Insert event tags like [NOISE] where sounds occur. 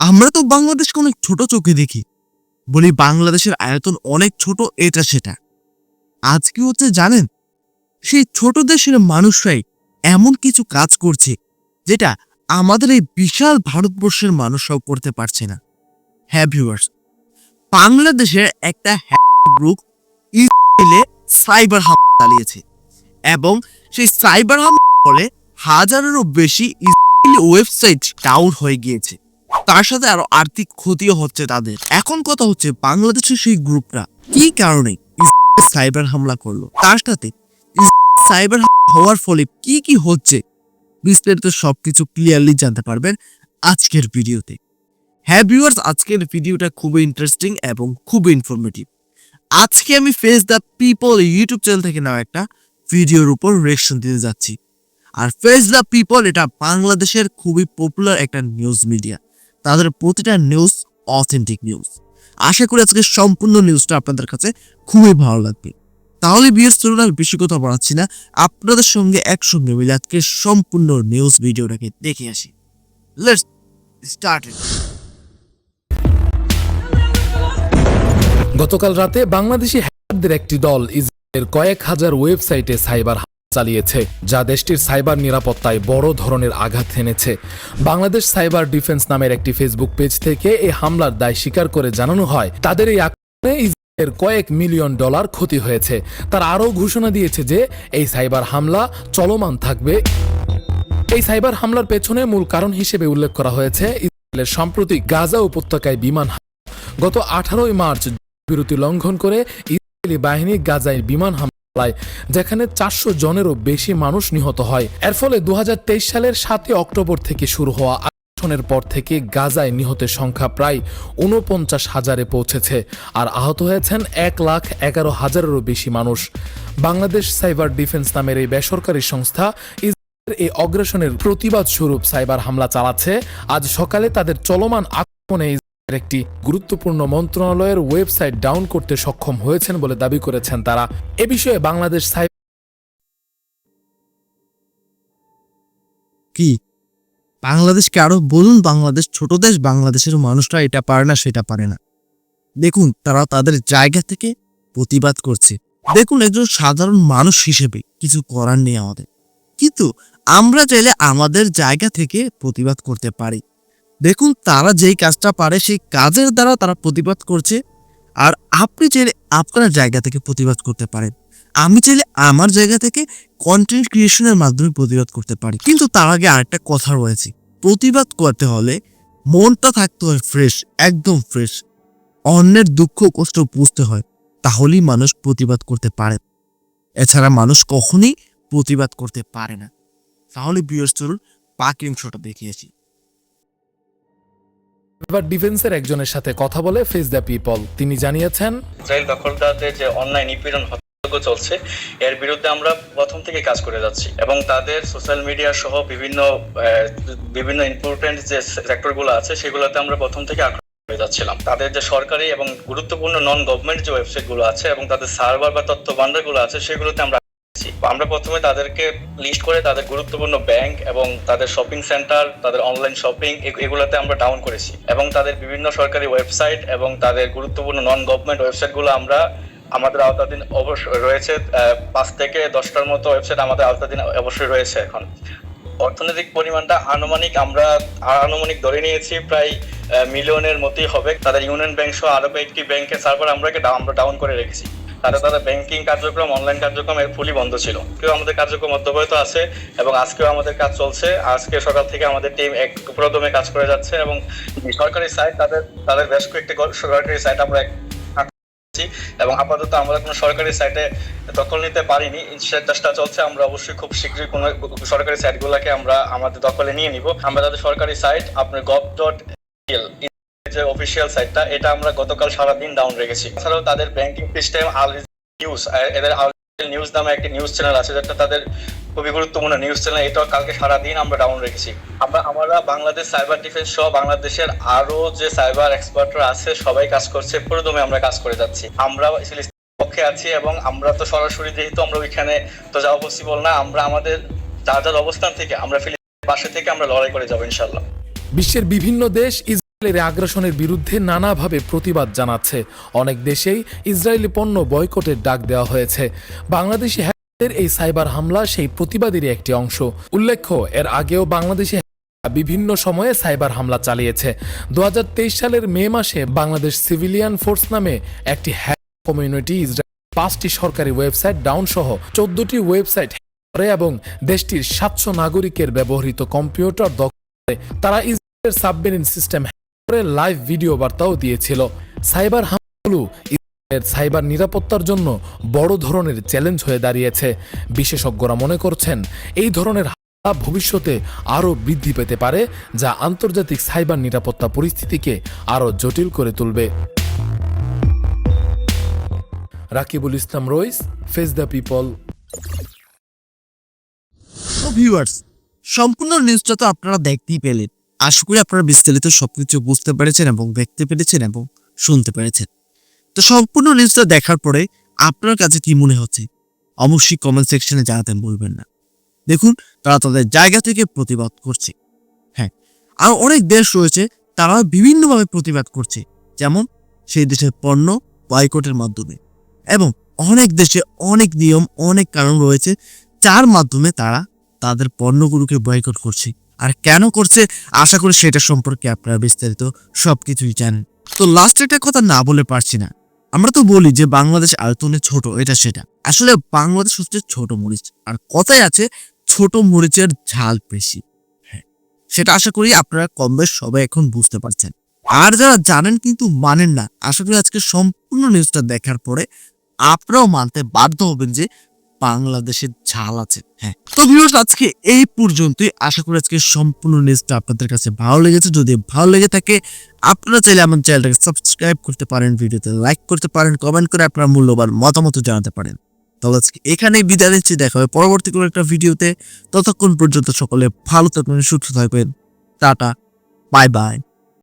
আমরা তো বাংলাদেশকে অনেক ছোট চোখে দেখি। বলি বাংলাদেশের আয়তন অনেক ছোট, এটা সেটা। আজ কি হচ্ছে জানেন, সেই ছোট দেশের মানুষরাই এমন কিছু কাজ করছে, যেটা আমাদের এই বিশাল ভারতবর্ষের মানুষরাও করতে পারছে না। হ্যাঁ ভিউয়ার্স বাংলাদেশের একটা গ্রুপ ইসরায়েলে সাইবার হামলা চালিয়েছে এবং সেই সাইবার হামলার ফলে হাজারেরও বেশি ইসরায়েলি ওয়েবসাইট ডাউন হয়ে গিয়েছে। তার সাথে আরও আর্থিক ক্ষতিও হচ্ছে তাদের? এখন কথা হচ্ছে বাংলাদেশের সেই গ্রুপটা কি কারণে [LAUGHS] সাইবার হামলা করল? তার সাথে [LAUGHS] সাইবার হওয়ার ফলে কি কি হচ্ছে? বিস্তারিত সবকিছু ক্লিয়ারলি জানতে পারবেন আজকের ভিডিওতে। হ্যাঁ ভিউয়ার্স আজকের ভিডিওটা খুবই ইন্টারেস্টিং এবং খুবই ইনফরমেটিভ আজকে আমি face the people YouTube channel থেকে নেওয়া একটা ভিডিওর উপর রিয়েকশন দিতে যাচ্ছি। আর ফেস দ্য পিপল এটা বাংলাদেশের খুবই পপুলার একটা নিউজ মিডিয়া তাদের প্রতিটা নিউজ অথেন্টিক নিউজ আশা করি আজকে সম্পূর্ণ নিউজটা আপনাদের কাছে খুবই ভালো লাগবে। তাহলে বিয়ের চলুন আর বেশি কথা বাড়াচ্ছি না। আপনাদের সঙ্গে একসঙ্গে মিলে আজকে সম্পূর্ণ নিউজ ভিডিওটাকে দেখে আসি। স্টার্ট গতকাল রাতে বাংলাদেশি হ্যাকারদের একটি দল ইসরায়েলের কয়েক হাজার ওয়েবসাইটে সাইবার চালিয়েছে, যা দেশটির সাইবার নিরাপত্তায় বড় ধরনের আঘাত এনেছে বাংলাদেশ সাইবার ডিফেন্স নামের একটি ফেসবুক পেজ থেকে এই হামলার দায় স্বীকার করে জানানো হয়, তাদের এই আক্রমণে ইসরায়েলের কয়েক মিলিয়ন ডলার ক্ষতি হয়েছে। তারা আরও ঘোষণা দিয়েছে যে, এই সাইবার হামলা চলমান থাকবে। এই সাইবার হামলার পেছনে মূল কারণ হিসেবে উল্লেখ করা হয়েছে ইসরায়েলের সাম্প্রতিক গাজা উপত্যকায় বিমান। গত আঠারোই মার্চ বিরতি লঙ্ঘন করে ইসরায়েলি বাহিনী গাজায় বিমান হামলা চালায় যেখানে চারশো জনেরও বেশি মানুষ নিহত হয়। এর ফলে দু সালের সাতই অক্টোবর থেকে শুরু হওয়া আগ্রাসনের পর থেকে গাজায় নিহতের সংখ্যা প্রায় উনপঞ্চাশ হাজারে পৌঁছেছে আর আহত হয়েছেন এক লাখ এগারো হাজারেরও বেশি মানুষ। বাংলাদেশ সাইবার ডিফেন্স নামের এই বেসরকারি সংস্থা এই অগ্রাসনের প্রতিবাদ স্বরূপ সাইবার হামলা চালাচ্ছে। আজ সকালে তাদের চলমান আক্রমণে একটি গুরুত্বপূর্ণ মন্ত্রণালয়ের ওয়েবসাইট ডাউন করতে সক্ষম হয়েছেন বলে দাবি করেছেন তারা। এ বিষয়ে বাংলাদেশ কি? বাংলাদেশকে আরও বলুন, বাংলাদেশ ছোট দেশ, বাংলাদেশের মানুষরা এটা পারে না, সেটা পারে না। দেখুন, তারা তাদের জায়গা থেকে প্রতিবাদ করছে। দেখুন, একজন সাধারণ মানুষ হিসেবে কিছু করার নেই আমাদের। কিন্তু আমরা চাইলে আমাদের জায়গা থেকে প্রতিবাদ করতে পারি। দেখুন, তারা যেই কাজটা পারে, সেই কাজের দ্বারা তারা প্রতিবাদ করছে। আর আপনি চাইলে আপনার জায়গা থেকে প্রতিবাদ করতে পারেন। আমি চাইলে আমার জায়গা থেকে কন্টেন্ট ক্রিয়েশনের মাধ্যমে প্রতিবাদ করতে পারি। কিন্তু তার আগে আরেকটা কথা রয়েছে। প্রতিবাদ করতে হলে মনটা থাকতে হয় ফ্রেশ একদম ফ্রেশ অন্যের দুঃখ, কষ্ট বুঝতে হয়, তাহলেই মানুষ প্রতিবাদ করতে পারে। এছাড়া মানুষ কখনই প্রতিবাদ করতে পারে না। তাহলে বিয়স চলুন পাকি দেখিয়েছি ডিফেন্সের একজনের সাথে কথা বলে ফেস দ্য পিপল তিনি জানিয়েছেন, ইসরায়েল দখলদারদের যে অনলাইন নিপীড়ন চলছে, এর বিরুদ্ধে আমরা প্রথম থেকে কাজ করে যাচ্ছি এবং তাদের সোশ্যাল মিডিয়া সহ বিভিন্ন বিভিন্ন ইম্পর্টেন্ট যে সেক্টরগুলো আছে, সেগুলোতে আমরা প্রথম থেকে করে যাচ্ছিলাম তাদের যে সরকারি এবং গুরুত্বপূর্ণ নন গভর্নমেন্ট যে ওয়েবসাইটগুলো আছে এবং তাদের সার্ভার বা তথ্য ভান্ডারগুলো আছে, সেগুলোতে আমরা। আমরা প্রথমে তাদেরকে লিস্ট করে তাদের গুরুত্বপূর্ণ ব্যাংক এবং তাদের শপিং সেন্টার তাদের অনলাইন শপিং এগুলোতে আমরা ডাউন করেছি। এবং তাদের বিভিন্ন সরকারি ওয়েবসাইট এবং তাদের গুরুত্বপূর্ণ নন গভর্নমেন্ট ওয়েবসাইটগুলো আমরা আমাদের আওতাধীন অবশ্যই রয়েছে পাঁচ থেকে দশটার মতো ওয়েবসাইট আমাদের আওতাধীন অবশ্যই রয়েছে এখন। অর্থনৈতিক পরিমাণটা আনুমানিক আমরা আনুমানিক ধরে নিয়েছি প্রায় মিলিয়নের মতোই হবে। তাদের ইউনিয়ন ব্যাংক সহ আরও কয়েকটি ব্যাংকের সার্ভার আমরা আমরা ডাউন করে রেখেছি। তাদের তাদের ব্যাংকিং কার্যক্রম অনলাইন কার্যক্রম এর ফুলই বন্ধ ছিল। কেউ আমাদের কার্যক্রম অব্যাহত আছে এবং আজকেও আমাদের কাজ চলছে। আজকে সকাল থেকে আমাদের টিম এক প্রদমে কাজ করে যাচ্ছে এবং সরকারি সাইট তাদের তাদের বেশ কয়েকটি সরকারি সাইট আমরা এবং আপাতত আমরা কোনো সরকারি সাইটে দখল নিতে পারিনি। চেষ্টা চলছে, আমরা অবশ্যই খুব শীঘ্রই কোনো সরকারি সাইট সাইটগুলোকে আমরা আমাদের দখলে নিয়ে নিব। আমরা তাদের সরকারি সাইট আপনার গভ ডট যে অফিসিয়াল সাইটটা এটা আমরা গতকাল সারাদিন ডাউন রেখেছি। এছাড়াও তাদের ব্যাংকিং সিস্টেম আল নিউজ এদের নিউজ নামে একটি নিউজ চ্যানেল আছে, যেটা তাদের খুবই গুরুত্বপূর্ণ নিউজ চ্যানেল এটাও কালকে সারাদিন আমরা ডাউন রেখেছি। আমরা আমরা বাংলাদেশ সাইবার ডিফেন্স সহ বাংলাদেশের আরও যে সাইবার এক্সপার্টরা আছে, সবাই কাজ করছে, পুরোদমে আমরা কাজ করে যাচ্ছি। আমরা পক্ষে আছি এবং আমরা তো সরাসরি যেহেতু আমরা ওইখানে তো যাওয়া পসিবল না, আমরা আমাদের যার যার অবস্থান থেকে, আমরা ফিলিস্তিনের পাশে থেকে আমরা লড়াই করে যাব ইনশাল্লাহ বিশ্বের বিভিন্ন দেশ ইসরায়েলের আগ্রাসনের বিরুদ্ধে নানাভাবে প্রতিবাদ জানাচ্ছে। অনেক দেশেই ইসরায়েলি পণ্য বয়কটের ডাক দেওয়া হয়েছে। বাংলাদেশি এই সাইবার হামলা সেই প্রতিবাদেরই একটি অংশ। উল্লেখ্য, এর আগেও বাংলাদেশি বিভিন্ন সময়ে সাইবার হামলা চালিয়েছে। দু সালের মে মাসে বাংলাদেশ সিভিলিয়ান ফোর্স নামে একটি হ্যাক কমিউনিটি পাঁচটি সরকারি ওয়েবসাইট ডাউন সহ চোদ্দটি ওয়েবসাইট করে এবং দেশটির সাতশো নাগরিকের ব্যবহৃত কম্পিউটার দখল তারা ইসরায়েলের সাবমেরিন সিস্টেম করে লাইভ ভিডিও বার্তাও দিয়েছিল। সাইবার হামলাগুলো সাইবার নিরাপত্তার জন্য বড় ধরনের চ্যালেঞ্জ হয়ে দাঁড়িয়েছে। বিশেষজ্ঞরা মনে করছেন, এই ধরনের ভবিষ্যতে আরও বৃদ্ধি পেতে পারে, যা আন্তর্জাতিক সাইবার নিরাপত্তা পরিস্থিতিকে আরও জটিল করে তুলবে। Rakibul Islam Rais, face the people. Viewers, সম্পূর্ণ নিউজটা তো আপনারা দেখতেই পেলেন। আশা করি আপনারা বিস্তারিত সবকিছু বুঝতে পেরেছেন এবং দেখতে পেরেছেন এবং শুনতে পেরেছেন। তো সম্পূর্ণ নিউজটা দেখার পরে আপনার কাছে কি মনে হচ্ছে? অবশ্যই কমেন্ট সেকশনে জানাতে বলবেন না। দেখুন, তারা তাদের জায়গা থেকে প্রতিবাদ করছে। হ্যাঁ আর অনেক দেশ রয়েছে, তারা বিভিন্নভাবে প্রতিবাদ করছে। যেমন, সেই দেশের পণ্য বয়কটের মাধ্যমে। এবং অনেক দেশে অনেক নিয়ম, অনেক কারণ রয়েছে, যার মাধ্যমে তারা তাদের পণ্যগুলোকে বয়কট করছে। আর কেন করছে? আশা করি সেটা সম্পর্কে আপনারা বিস্তারিত সবকিছুই জানেন। তো লাস্ট একটা কথা না বলে পারছি না। আমরা তো বলি যে বাংলাদেশ আয়তনে ছোট, এটা সেটা। আসলে বাংলাদেশ হচ্ছে ছোট মরিচ, আর কথায় আছে ছোট মরিচের ঝাল বেশি। হ্যাঁ সেটা আশা করি আপনারা কম বেশ সবাই এখন বুঝতে পারছেন। আর যারা জানেন কিন্তু মানেন না, আশা করি আজকে সম্পূর্ণ নিউজটা দেখার পরে আপনারাও মানতে বাধ্য হবেন যে বাংলাদেশের ঝাল আছে হ্যাঁ। তো ভিউয়ার্স আজকে এই পর্যন্তই। আশা করি আজকে সম্পূর্ণ নিউজটা আপনাদের কাছে ভালো লেগেছে। যদি ভালো লেগে থাকে, আপনারা চাইলে আমার চ্যানেলটাকে সাবস্ক্রাইব করতে পারেন, ভিডিওতে লাইক করতে পারেন কমেন্ট করে আপনার মূল্যবান মতামত জানাতে পারেন। তাহলে আজকে এখানেই বিদায় নিচ্ছি, দেখা হবে পরবর্তী কোনো একটা ভিডিওতে। ততক্ষণ পর্যন্ত সকলে ভালো থাকবেন, সুস্থ থাকবেন। Tata bye bye